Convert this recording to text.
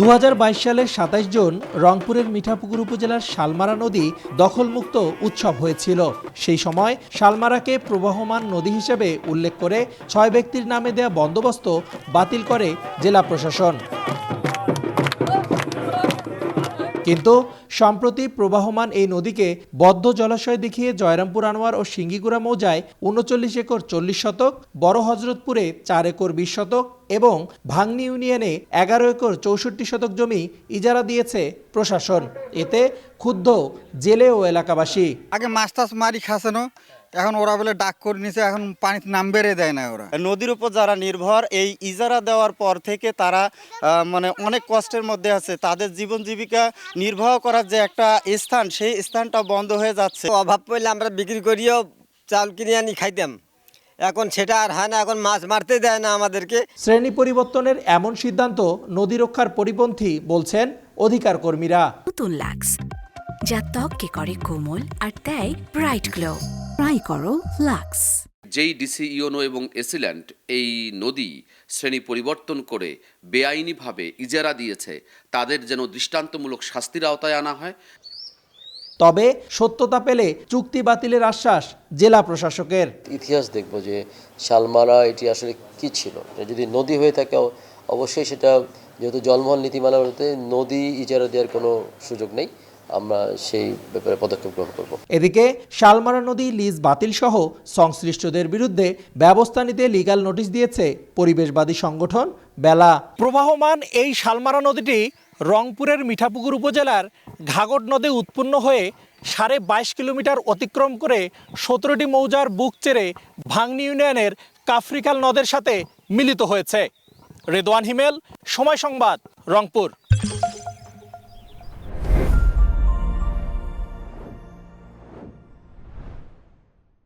দু হাজার বাইশ সালের সাতাইশ জুন রংপুরের মিঠাপুকুর উপজেলার শালমারা নদী দখলমুক্ত উৎসব হয়েছিল। সেই সময় শালমারাকে প্রবাহমান নদী হিসেবে উল্লেখ করে ছয় ব্যক্তির নামে দেয়া বন্দোবস্ত বাতিল করে জেলা প্রশাসন। কিন্তু সম্প্রতি প্রবাহমান এই নদীকে বদ্ধ জলাশয় দেখিয়ে জয়রামপুর, আনোয়ার ও সিঙ্গিগুড়া মৌজায় উনচল্লিশ একর চল্লিশ শতক, বড় হজরতপুরে চার একর বিশ শতক এবং ভাংনি ইউনিয়নে এগারো একর চৌষট্টি শতক জমি ইজারা দিয়েছে প্রশাসন। এতে ক্ষুব্ধ জেলে ও এলাকাবাসী। আগে মাছ টাছ মারি খাসানো এখন ওরা বলে ডাক করে নিছে এখন পানিতে নাম বেড়ে দেয় না ওরা। নদীর উপর যারা নির্ভর এই ইজারা দেওয়ার পর থেকে তারা আহ, মানে অনেক কষ্টের মধ্যে আছে। তাদের জীবন জীবিকা নির্বাহ করার যে একটা স্থান সেই স্থানটা বন্ধ হয়ে যাচ্ছে। অভাব পড়লে আমরা বিক্রি করিও চাল কিনে আনি খাইতাম। এখন সেটা আর হয় না এখন মাছ মারতে দেয় না আমাদেরকে। শ্রেণি পরিবর্তনের এমন সিদ্ধান্ত নদী রক্ষার পরিপন্থী বলছেন অধিকার কর্মীরা। নতুন লাক্স যা ত্বককে করে কোমল আর দেয় ব্রাইট গ্লো। ট্রাই করো লাক্স যেই ডিসি ইওনো এবং এসিল্যান্ড এই নদী শ্রেণি পরিবর্তন করে বেআইনিভাবে ইজারা দিয়েছে তাদের যেন দৃষ্টান্তমূলক শাস্তির আওতায় আনা হয়। তবে সত্যতা পেলে চুক্তি বাতিলের আশ্বাস জেলা প্রশাসকের। ইতিহাস দেখব যে শালমারা এটি আসলে কি ছিল? যদি নদী হয়ে থাকে অবশ্যই সেটা যেহেতু জলমহল নীতিমালা নদী ইজারা দেওয়ার কোনো সুযোগ নেই। আমরা সেই ব্যাপারে পদক্ষেপ গ্রহণ করব। এদিকে শালমারা নদী লিজ বাতিল সহ সংশ্লিষ্টদের বিরুদ্ধে ব্যবস্থা নিতে লিগাল নোটিশ দিয়েছে পরিবেশবাদী সংগঠন বেলা। প্রবাহমান এই শালমারা নদীটি রংপুরের মিঠাপুকুর উপজেলার ঘাগট নদে উৎপন্ন হয়ে সাড়ে বাইশ কিলোমিটার অতিক্রম করে সতেরোটি মৌজার বুক চেরে ভাংনি ইউনিয়নের কাফরিকাল নদের সাথে মিলিত হয়েছে। রেদওয়ান হিমেল সময় সংবাদ রংপুর।